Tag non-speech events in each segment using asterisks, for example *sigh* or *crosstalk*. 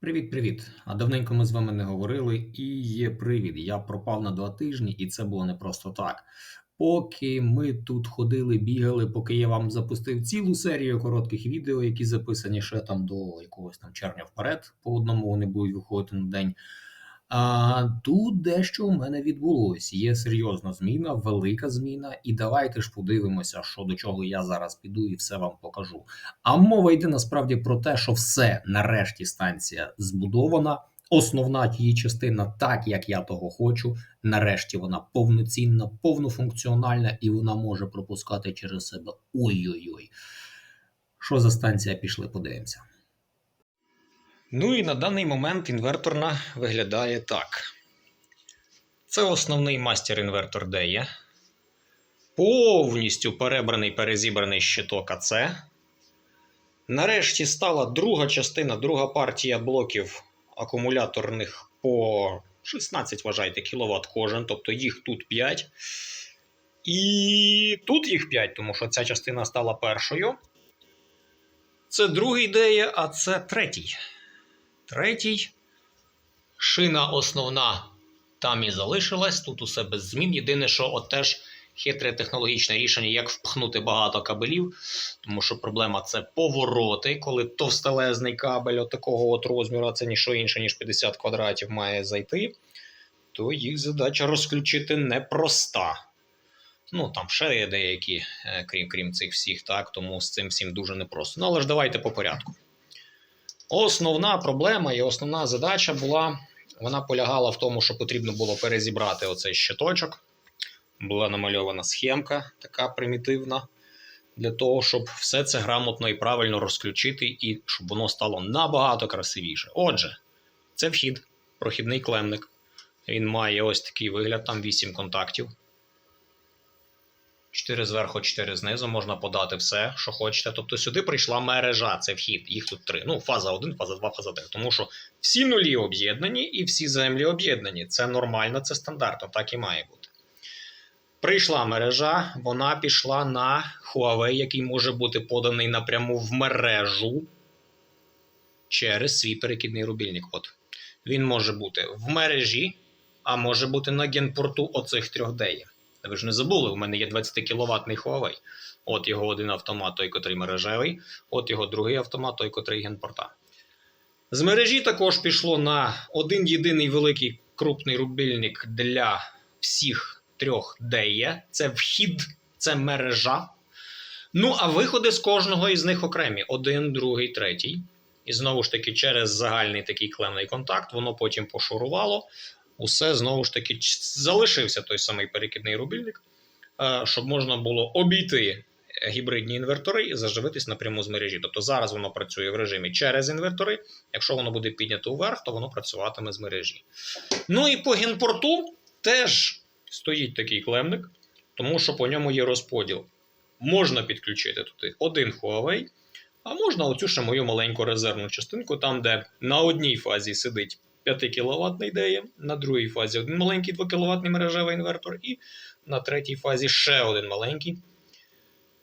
Привіт-привіт. А давненько ми з вами не говорили, і є привід. Я пропав на два тижні, і це було не просто так. Поки ми тут ходили, бігали, поки я вам запустив цілу серію коротких відео, які записані ще там до якогось там червня вперед, по одному вони будуть виходити на день. А тут дещо у мене відбулось. Є серйозна зміна, велика зміна, і давайте ж подивимося, що до чого я зараз піду і все вам покажу. А мова йде насправді про те, що все нарешті станція збудована. Основна її частина, так як я того хочу. Нарешті вона повноцінна, повнофункціональна і вона може пропускати через себе. Ой-ой-ой. Що за станція пішли, подивимося. Ну і на даний момент інверторна виглядає так. Це основний мастер інвертор де є. Повністю перебраний, перезібраний щиток АЦ. Нарешті стала друга частина, друга партія блоків акумуляторних по 16, вважайте, кВт кожен, тобто їх тут 5. І тут їх 5, тому що ця частина стала першою. Це другий ідея, а це третій. Третій. Шина основна там і залишилась. Тут усе без змін. Єдине, що от теж хитре технологічне рішення, як впхнути багато кабелів, тому що проблема це повороти, коли товстелезний кабель от такого от розміру, це ніщо інше, ніж 50 квадратів має зайти, то їх задача розключити непроста. Ну, там ще є деякі, е, крім крім цих всіх, так, тому з цим всім дуже непросто. Ну, але ж давайте по порядку. Основна проблема і основна задача була, вона полягала в тому, що потрібно було перезібрати оцей щиточок. Була намальована схемка, така примітивна, для того, щоб все це грамотно і правильно розключити, і щоб воно стало набагато красивіше. Отже, це вхід, прохідний клемник. Він має ось такий вигляд, там 8 контактів. 4 зверху, 4 знизу, можна подати все, що хочете. Тобто сюди прийшла мережа, це вхід, їх тут три. Ну, фаза 1, фаза 2, фаза 3. Тому що всі нулі об'єднані і всі землі об'єднані. Це нормально, це стандартно, так і має бути. Прийшла мережа, вона пішла на Huawei, який може бути поданий напряму в мережу через свій перекидний рубільник. От. Він може бути в мережі, а може бути на генпорту оцих трьох деїв. Ви ж не забули, у мене є 20 кіловатний Huawei. От його один автомат, той, котрий мережевий, от його другий автомат, той, котрий генпорта. З мережі також пішло на один єдиний великий крупний рубильник для всіх трьох DE. Це вхід, це мережа. Ну, а виходи з кожного із них окремі: один, другий, третій. І знову ж таки, через загальний такий клемний контакт, воно потім пошурувало усе знову ж таки залишився той самий перекидний рубільник, е, щоб можна було обійти гібридні інвертори і заживитись напряму з мережі. Тобто зараз воно працює в режимі через інвертори. Якщо воно буде піднято вверх, то воно працюватиме з мережі. Ну і по генпорту теж стоїть такий клемник, тому що по ньому є розподіл. Можна підключити тут один Huawei, а можна оцю ще мою маленьку резервну частинку, там, де на одній фазі сидить 5 кВт ідея, на другій фазі один маленький 2 кВт мережевий інвертор, і на третій фазі ще один маленький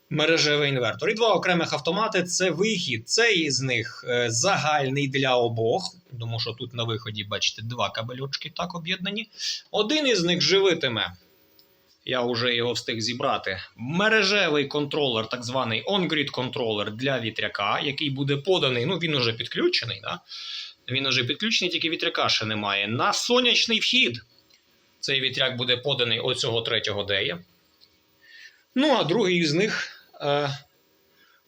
мережевий інвертор. І два окремих автомати це вихід. Цей із них е, загальний для обох, тому що тут на виході, бачите, два кабельочки так об'єднані. Один із них живитиме. Я вже його встиг зібрати. Мережевий контролер, так званий on-grid контролер для вітряка, який буде поданий. Ну, він уже підключений. Да? Він уже підключений, тільки вітряка ще немає. На сонячний вхід. Цей вітряк буде поданий оцього третього дея. Ну, а другий з них е,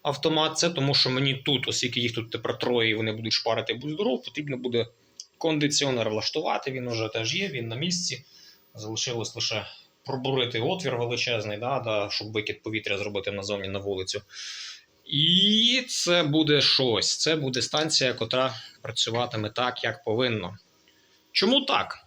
автомат це тому, що мені тут, оскільки їх тут тепер троє, і вони будуть шпарити будь здоров, потрібно буде кондиціонер влаштувати. Він уже теж є, він на місці. Залишилось лише пробурити отвір величезний, да, да, щоб викид повітря зробити назовні на вулицю. І це буде щось. Це буде станція, котра працюватиме так, як повинно. Чому так?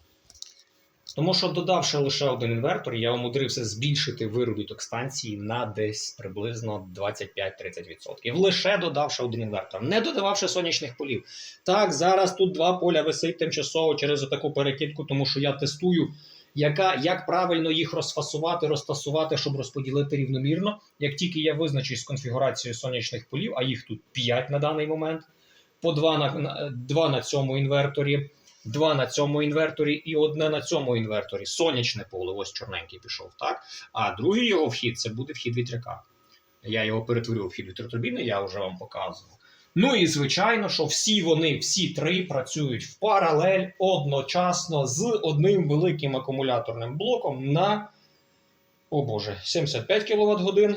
Тому що, додавши лише один інвертор, я умудрився збільшити виробіток станції на десь приблизно 25-30%. Лише додавши один інвертор, не додававши сонячних полів. Так, зараз тут два поля висить тимчасово через таку перекидку, тому що я тестую яка, як правильно їх розфасувати, розтасувати, щоб розподілити рівномірно. Як тільки я визначусь з конфігурацією сонячних полів, а їх тут 5 на даний момент, по два на, на, два на цьому інверторі, два на цьому інверторі і одне на цьому інверторі. Сонячне поле, ось чорненький пішов, так? А другий його вхід це буде вхід вітряка. Я його перетворю в вхід вітротурбіни, я вже вам показував. Ну і звичайно, що всі вони, всі три працюють в паралель одночасно з одним великим акумуляторним блоком на, о Боже, 75 кВт годин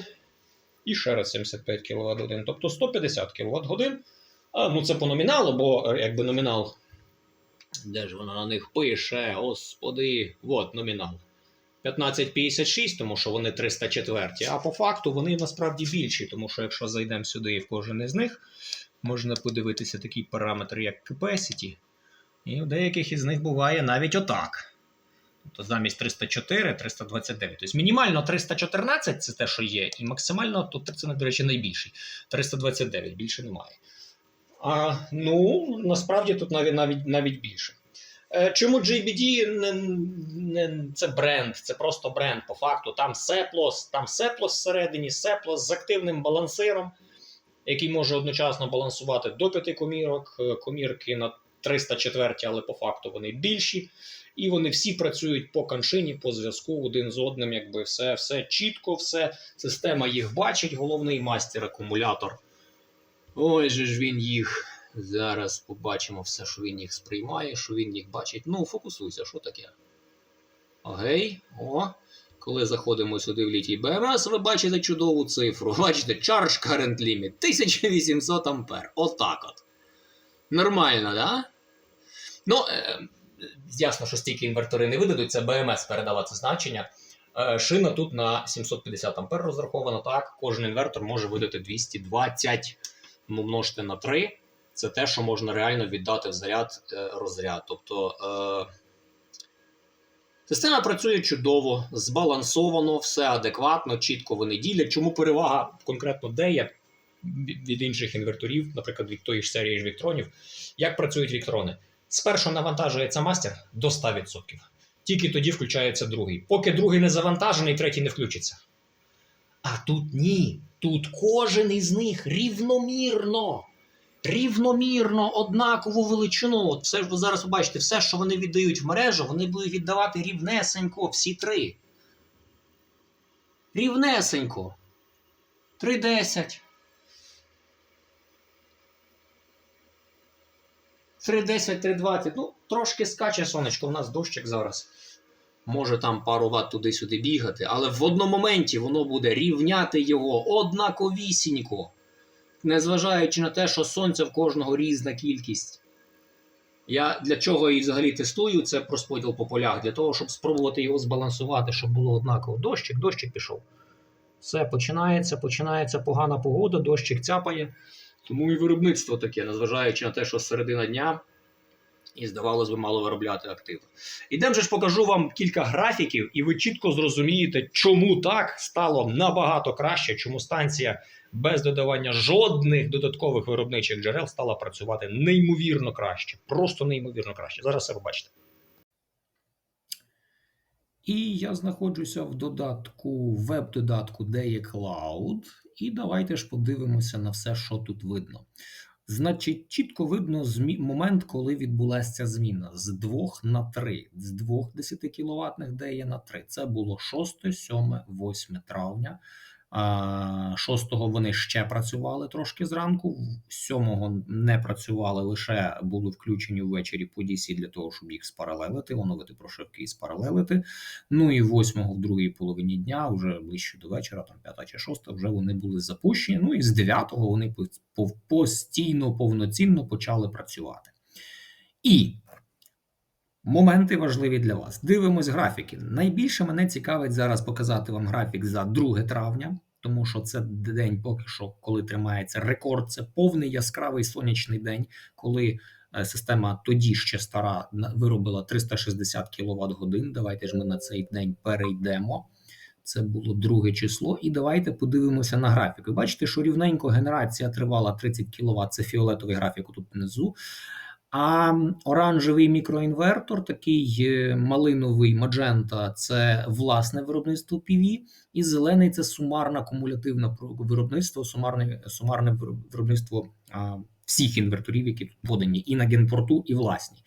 і ще раз 75 кВт годин, тобто 150 кВт годин. Ну це по номіналу, бо е, якби номінал. Де ж воно на них пише? Господи, от номінал. 1556, тому що вони 304, а по факту вони насправді більші, тому що якщо зайдемо сюди і в кожен із них, можна подивитися такий параметр, як capacity. І у деяких із них буває навіть отак. Тобто замість 304 329. Тобто мінімально 314 це те, що є, і максимально тут це, до речі, найбільший. 329, більше немає. А, ну, насправді тут навіть навіть, навіть більше. Е, Чому JBD не, не, це бренд, це просто бренд по факту. Там Сеплос, там Сеплос всередині, Сеплос з активним балансиром, який може одночасно балансувати до 5 комірок, е, комірки на 304, але по факту вони більші. І вони всі працюють по каншині, по зв'язку один з одним, якби все, все чітко, все. Система їх бачить, головний мастер акумулятор. Ой же ж він їх. Зараз побачимо все, що він їх сприймає, що він їх бачить. Ну, фокусуйся, що таке? Окей, о. Коли заходимо сюди в літій БМС, ви бачите чудову цифру. *laughs* Бачите, Charge Current Limit 1800 ампер. Отак от. Нормально, да? Ну, е, ясно, що стільки інвертори не видадуть, це БМС передала це значення. Е, Шина тут на 750 ампер розрахована. Так, кожен інвертор може видати 220 ну, на 3. Це те, що можна реально віддати в заряд е, розряд. Тобто е, система працює чудово, збалансовано, все адекватно, чітко вони ділять. Чому перевага конкретно де є від інших інверторів, наприклад, від тої ж серії ж віктронів. Як працюють віктрони? Спершу навантажується мастер до 100%. Тільки тоді включається другий. Поки другий не завантажений, третій не включиться. А тут ні. Тут кожен із них рівномірно. Рівномірно однакову величину. От все ж ви зараз побачите, все, що вони віддають в мережу, вони будуть віддавати рівнесенько, всі три. Рівнесенько. 3,10. 3,10, 3,20. Ну, трошки скаче сонечко, у нас дощик зараз. Може там пару ватт туди-сюди бігати, але в одному моменті воно буде рівняти його однаковісінько. Незважаючи на те, що сонця в кожного різна кількість. Я для чого і взагалі тестую це розподіл по полях, для того, щоб спробувати його збалансувати, щоб було однаково. Дощик, дощик пішов. Все, починається, починається погана погода, дощик цяпає. Тому і виробництво таке, незважаючи на те, що середина дня, і здавалось би, мало виробляти активно. Ідемо ж покажу вам кілька графіків, і ви чітко зрозумієте, чому так стало набагато краще, чому станція без додавання жодних додаткових виробничих джерел стала працювати неймовірно краще. Просто неймовірно краще. Зараз все побачите. І я знаходжуся в додатку, веб-додатку DE Cloud. І давайте ж подивимося на все, що тут видно. Значить, чітко видно змі... момент, коли відбулася ця зміна з 2 на 3, з 2 10 кВт DE на 3. Це було 6, 7, 8 травня. 6-го вони ще працювали трошки зранку, 7-го не працювали, лише були включені ввечері по DC для того, щоб їх спаралелити, оновити прошивки і спаралелити. Ну і 8-го в другій половині дня, вже ближче до вечора, там 5 чи 6, вже вони були запущені. Ну і з 9-го вони постійно, повноцінно почали працювати. І Моменти важливі для вас. Дивимось графіки. Найбільше мене цікавить зараз показати вам графік за 2 травня, тому що це день, поки що, коли тримається рекорд. Це повний яскравий сонячний день, коли е, система тоді ще стара виробила 360 кВт годин. Давайте ж ми на цей день перейдемо. Це було друге число. І давайте подивимося на графік. Ви бачите, що рівненько генерація тривала 30 кВт. Це фіолетовий графік тут внизу. А оранжевий мікроінвертор, такий е, малиновий маджента це власне виробництво PV, і зелений це сумарна кумулятивна виробництво, сумарне сумарне виробництво всіх інверторів, які тут подані, і на генпорту, і власні.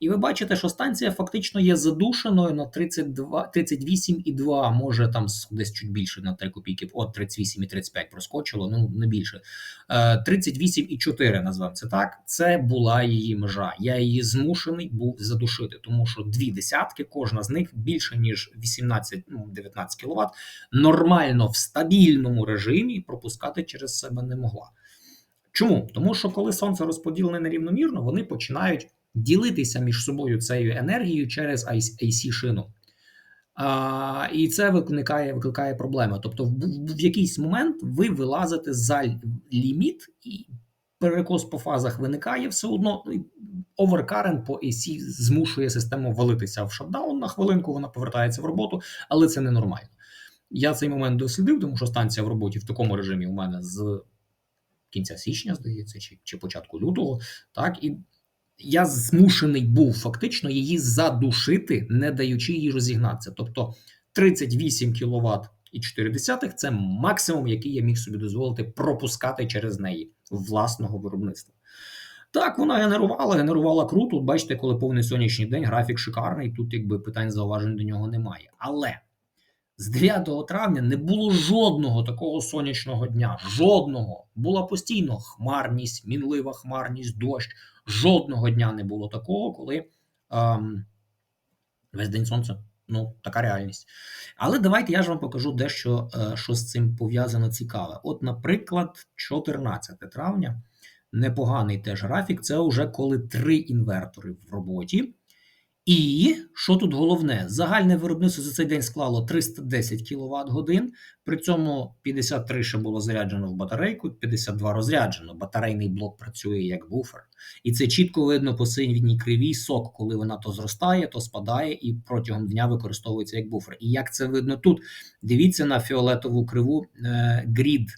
І ви бачите, що станція фактично є задушеною на 32, 38,2, може там десь чуть більше на 3 копійки, от 38,35 проскочило, ну не більше. Е, 38,4 назвемо це так. Це була її межа. Я її змушений був задушити, тому що дві десятки, кожна з них більше ніж 18, ну 19 кВт, нормально в стабільному режимі пропускати через себе не могла. Чому? Тому що коли сонце розподілене нерівномірно, вони починають ділитися між собою цією енергією через AC-шину. А, і це викликає, викликає проблеми. Тобто, в, в, якийсь момент ви вилазите за ліміт, і перекос по фазах виникає все одно. Оверкарент по AC змушує систему валитися в шатдаун на хвилинку, вона повертається в роботу, але це ненормально. Я цей момент дослідив, тому що станція в роботі в такому режимі у мене з кінця січня, здається, чи, чи початку лютого. Так, і я змушений був фактично її задушити, не даючи їй розігнатися. Тобто 38 кВт і 0,4 – це максимум, який я міг собі дозволити пропускати через неї власного виробництва. Так, вона генерувала, генерувала круто. Бачите, коли повний сонячний день, графік шикарний, тут якби питань зауважень до нього немає. Але з 9 травня не було жодного такого сонячного дня. Жодного. Була постійно хмарність, мінлива хмарність, дощ. Жодного дня не було такого, коли ем, весь день сонце. Ну, така реальність. Але давайте я ж вам покажу дещо, е, що з цим пов'язано цікаве. От, наприклад, 14 травня, непоганий теж графік. Це вже коли три інвертори в роботі. І що тут головне? Загальне виробництво за цей день склало 310 кВт годин. При цьому 53 ще було заряджено в батарейку, 52 розряджено. Батарейний блок працює як буфер. І це чітко видно по синій кривій сок, коли вона то зростає, то спадає і протягом дня використовується як буфер. І як це видно тут? Дивіться на фіолетову криву е, грід.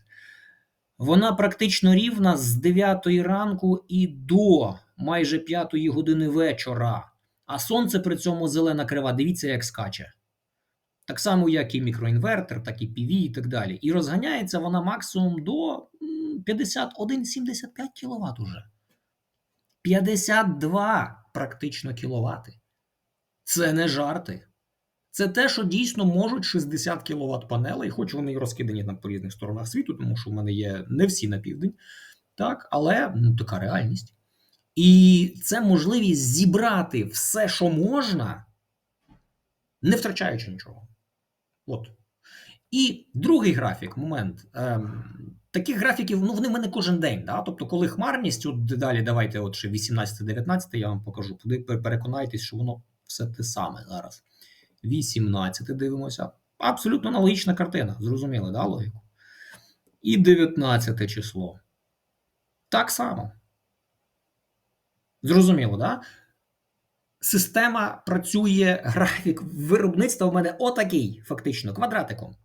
Вона практично рівна з 9 ранку і до майже 5 години вечора. А сонце при цьому зелена крива. Дивіться, як скаче. Так само, як і мікроінвертер, так і PV і так далі. І розганяється вона максимум до м, 51,75 кВт уже. 52 практично кіловати. Це не жарти. Це те, що дійсно можуть 60 кВт панелей, хоч вони і розкидані там по різних сторонах світу, тому що в мене є не всі на південь. Так, але ну, така реальність. І це можливість зібрати все, що можна, не втрачаючи нічого. От. І другий графік, момент. Ем, таких графіків, ну вони в мене кожен день. Да? Тобто, коли хмарність, от далі давайте от ще 18-19, я вам покажу. Туди переконайтесь, що воно все те саме зараз. 18 дивимося. Абсолютно аналогічна картина. Зрозуміли, да, логіку? І 19 число. Так само. Зрозуміло, да? Система працює, графік виробництва в мене отакий, фактично, квадратиком.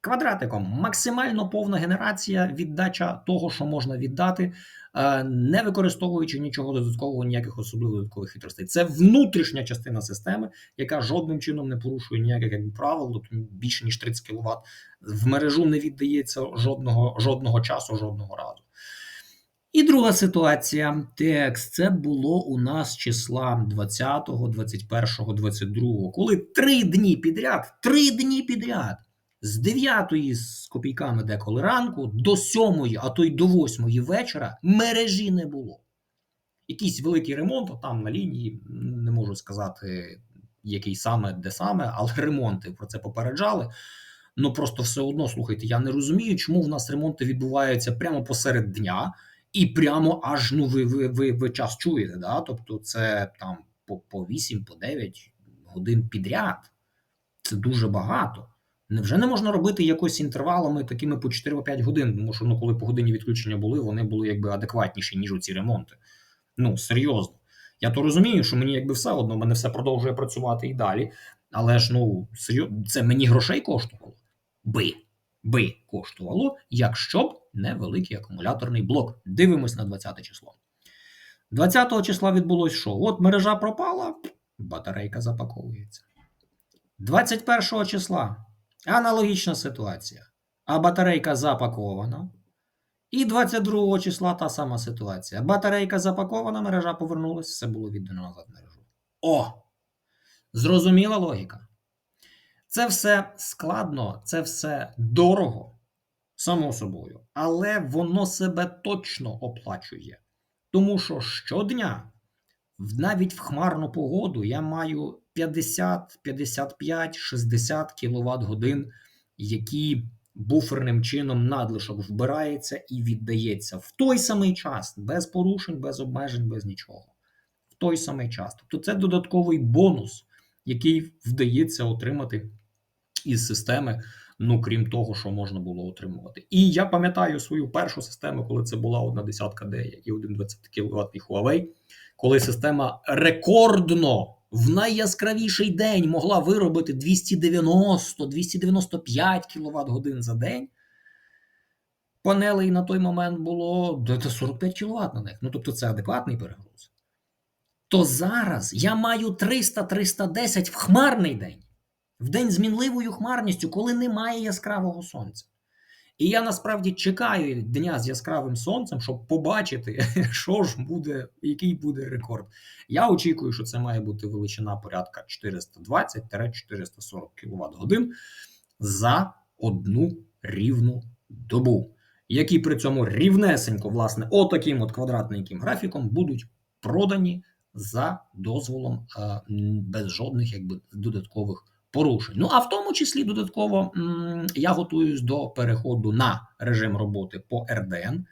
Квадратиком максимально повна генерація, віддача того, що можна віддати, е, не використовуючи нічого додаткового, ніяких особливо додаткових хитростей. Це внутрішня частина системи, яка жодним чином не порушує ніяких якби, правил, тобто більше ніж 30 кВт. В мережу не віддається жодного, жодного часу, жодного разу. І друга ситуація. Текст це було у нас числа 20, 21, 22, коли три дні підряд, три дні підряд, з 9 з копійками деколи ранку до 7, а то й до 8 вечора мережі не було. Якийсь великий ремонт, а там на лінії, не можу сказати, який саме, де саме, але ремонти про це попереджали. Ну просто все одно, слухайте, я не розумію, чому в нас ремонти відбуваються прямо посеред дня. І прямо аж ну ви ви, ви, ви час чуєте, да? тобто це там по по 8, по 9 годин підряд. Це дуже багато. Невже не можна робити якось інтервалами такими по 4-5 годин? Тому що ну, коли по годині відключення були, вони були якби адекватніші, ніж ці ремонти. Ну, серйозно. Я то розумію, що мені якби все одно, мене все продовжує працювати і далі. Але ж ну, серйозно, це мені грошей коштувало? Би. Би коштувало, якщо б невеликий акумуляторний блок. Дивимось на 20 число. 20 числа відбулось що? От мережа пропала, батарейка запаковується. 21 числа аналогічна ситуація. А батарейка запакована. І 22 числа та сама ситуація. Батарейка запакована, мережа повернулася, все було віддано назад мережу. О! Зрозуміла логіка. Це все складно, це все дорого, само собою, але воно себе точно оплачує. Тому що щодня, навіть в хмарну погоду, я маю 50, 55, 60 кВт годин, які буферним чином надлишок вбирається і віддається в той самий час, без порушень, без обмежень, без нічого. В той самий час. Тобто це додатковий бонус, який вдається отримати із системи, ну крім того, що можна було отримувати. І я пам'ятаю свою першу систему, коли це була одна десятка D і один 20 кВт Huawei, коли система рекордно в найяскравіший день могла виробити 290-295 кВт годин за день. Панелей на той момент було де-то 45 кВт на них. Ну тобто це адекватний перегруз. То зараз я маю 300-310 в хмарний день, в день з мінливою хмарністю, коли немає яскравого сонця. І я насправді чекаю дня з яскравим сонцем, щоб побачити, *laughs* що ж буде, який буде рекорд. Я очікую, що це має бути величина порядка 420-440 кВт годин за одну рівну добу, які при цьому рівнесенько, власне, отаким от квадратненьким графіком будуть продані за дозволом е, без жодних якби додаткових порушень. Ну а в тому числі додатково я готуюсь до переходу на режим роботи по РДН.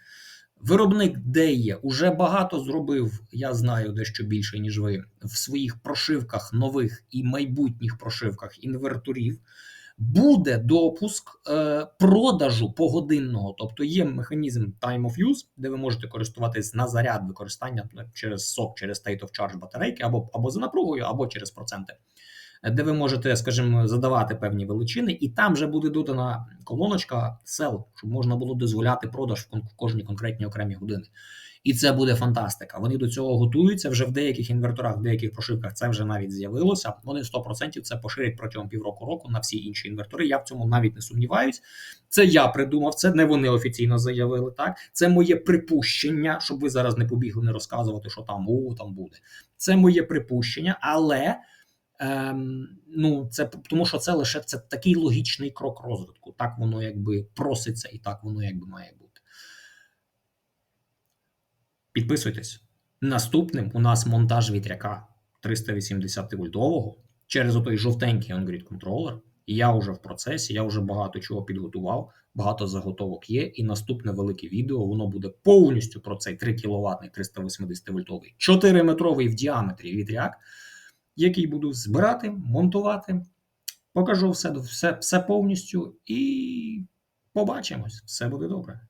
Виробник Деє уже багато зробив, я знаю дещо більше, ніж ви, в своїх прошивках нових і майбутніх прошивках інверторів. Буде допуск е, продажу погодинного, тобто є механізм Time of Use, де ви можете користуватись на заряд використання через SOC, через State of Charge батарейки, або, або за напругою, або через проценти де ви можете, скажімо, задавати певні величини, і там вже буде додана колоночка sell, щоб можна було дозволяти продаж в кожній конкретній окремій години. І це буде фантастика. Вони до цього готуються вже в деяких інверторах, в деяких прошивках це вже навіть з'явилося. Вони 100% це поширять протягом півроку року на всі інші інвертори. Я в цьому навіть не сумніваюсь. Це я придумав, це не вони офіційно заявили. Так, це моє припущення, щоб ви зараз не побігли не розказувати, що там о, там буде. Це моє припущення, але. Ем, ну, це тому, що це лише це такий логічний крок розвитку. Так воно якби проситься, і так воно якби має бути. Підписуйтесь. Наступним у нас монтаж вітряка 380 вольтового через отой жовтенький on-grid контролер. І я вже в процесі, я вже багато чого підготував, багато заготовок є. І наступне велике відео воно буде повністю про цей 3 кВт 380 вольтовий 4-метровий в діаметрі вітряк який буду збирати, монтувати. Покажу все, все, все повністю і побачимось. Все буде добре.